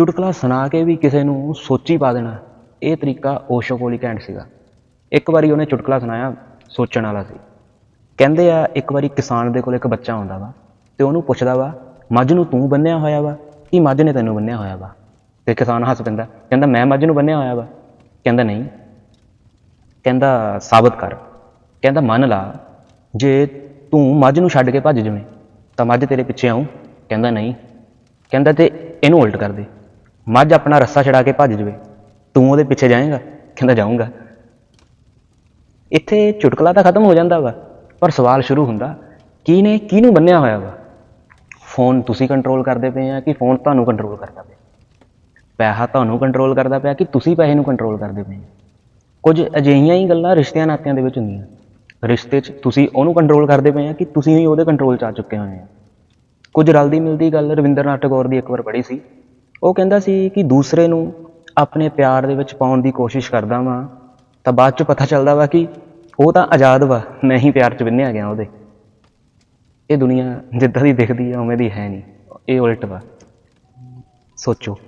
ਚੁਟਕਲਾ ਸੁਣਾ ਕੇ ਵੀ ਕਿਸੇ ਨੂੰ ਸੋਚੀ ਪਾ ਦੇਣਾ। ਇਹ ਤਰੀਕਾ ਓਸ਼ੋ ਕੋਲ ਹੀ ਘੈਂਟ ਸੀਗਾ। ਇੱਕ ਵਾਰੀ ਉਹਨੇ ਚੁਟਕਲਾ ਸੁਣਾਇਆ, ਸੋਚਣ ਵਾਲਾ ਸੀ। ਕਹਿੰਦੇ ਆ, ਇੱਕ ਵਾਰੀ ਕਿਸਾਨ ਦੇ ਕੋਲ ਇੱਕ ਬੱਚਾ ਆਉਂਦਾ ਵਾ ਤੇ ਉਹਨੂੰ ਪੁੱਛਦਾ ਵਾ, ਮੱਝ ਨੂੰ ਤੂੰ ਬੰਨਿਆ ਹੋਇਆ ਵਾ ਕਿ ਮੱਝ ਨੇ ਤੈਨੂੰ ਬੰਨਿਆ ਹੋਇਆ ਵਾ? ਤੇ ਕਿਸਾਨ ਹੱਸ ਪੈਂਦਾ, ਕਹਿੰਦਾ, ਮੈਂ ਮੱਝ ਨੂੰ ਬੰਨਿਆ ਹੋਇਆ ਵਾ। ਕਹਿੰਦਾ, ਨਹੀਂ। ਕਹਿੰਦਾ, ਸਾਬਤ ਕਰ। ਕਹਿੰਦਾ, ਮੰਨ ਲਾ, ਜੇ ਤੂੰ ਮੱਝ ਨੂੰ ਛੱਡ ਕੇ ਭੱਜ ਜਾਵੇਂ, ਤਾਂ ਮੱਝ ਤੇਰੇ ਪਿੱਛੇ ਆਉਂ ਕਹਿੰਦਾ, ਨਹੀਂ। ਕਹਿੰਦਾ, ਤੇ ਇਹਨੂੰ ਉਲਟ ਕਰ ਦੇ। ਮੱਝ ਆਪਣਾ ਰੱਸਾ ਛਡਾ ਕੇ ਭੱਜ ਜਾਵੇ। ਤੂੰ ਉਹਦੇ ਪਿੱਛੇ ਜਾਏਗਾ, ਕਹਿੰਦਾ ਜਾਊਂਗਾ। ਇੱਥੇ ਚੁਟਕਲਾ ਤਾਂ ਖਤਮ ਹੋ ਜਾਂਦਾ ਵਾ, ਪਰ ਸਵਾਲ ਸ਼ੁਰੂ ਹੁੰਦਾ ਕੀ ਨੇ ਕਿਹਨੂੰ ਬੰਨਿਆ ਹੋਇਆ ਵਾ? ਫੋਨ ਤੁਸੀਂ ਕੰਟਰੋਲ ਕਰਦੇ ਪਏ ਆ ਕਿ ਫੋਨ ਤੁਹਾਨੂੰ ਕੰਟਰੋਲ ਕਰਦਾ ਪਿਆ? ਪੈਸਾ ਤੁਹਾਨੂੰ ਕੰਟਰੋਲ ਕਰਦਾ ਪਿਆ ਕਿ ਤੁਸੀਂ ਪੈਸੇ ਨੂੰ ਕੰਟਰੋਲ ਕਰਦੇ ਪਏ? ਕੁਝ ਅਜਿਹੀਆਂ ਹੀ ਗੱਲਾਂ ਰਿਸ਼ਤਿਆਂ ਨਾਤਿਆਂ ਦੇ ਵਿੱਚ ਹੁੰਦੀਆਂ। ਰਿਸ਼ਤੇ 'ਚ ਤੁਸੀਂ ਉਹਨੂੰ ਕੰਟਰੋਲ ਕਰਦੇ ਪਏ ਆ ਕਿ ਤੁਸੀਂ ਹੀ ਉਹਦੇ ਕੰਟਰੋਲ 'ਚ ਆ ਚੁੱਕੇ ਹੋਏ ਆ। ਕੁਝ ਰਲਦੀ ਮਿਲਦੀ ਗੱਲ ਰਵਿੰਦਰਨਾਥ ਟੈਗੋਰ ਦੀ ਇੱਕ ਵਾਰ ਪੜ੍ਹੀ ਸੀ ਉਹ ਕਹਿੰਦਾ ਸੀ ਕਿ ਦੂਸਰੇ ਨੂੰ ਆਪਣੇ ਪਿਆਰ ਦੇ ਵਿੱਚ ਪਾਉਣ ਦੀ ਕੋਸ਼ਿਸ਼ ਕਰਦਾ ਵਾਂ, ਤਾਂ ਬਾਅਦ 'ਚ ਪਤਾ ਚੱਲਦਾ ਵਾ ਕਿ ਉਹ ਤਾਂ ਆਜ਼ਾਦ ਵਾ, ਮੈਂ ਹੀ ਪਿਆਰ 'ਚ ਬੰਨਿਆ ਗਿਆ ਉਹਦੇ। ਇਹ ਦੁਨੀਆ ਜਿੱਦਾਂ ਦੀ ਦਿਖਦੀ ਆ, ਉਵੇਂ ਦੀ ਹੈ ਨਹੀਂ। ਇਹ ਉਲਟ ਵਾ। ਸੋਚੋ।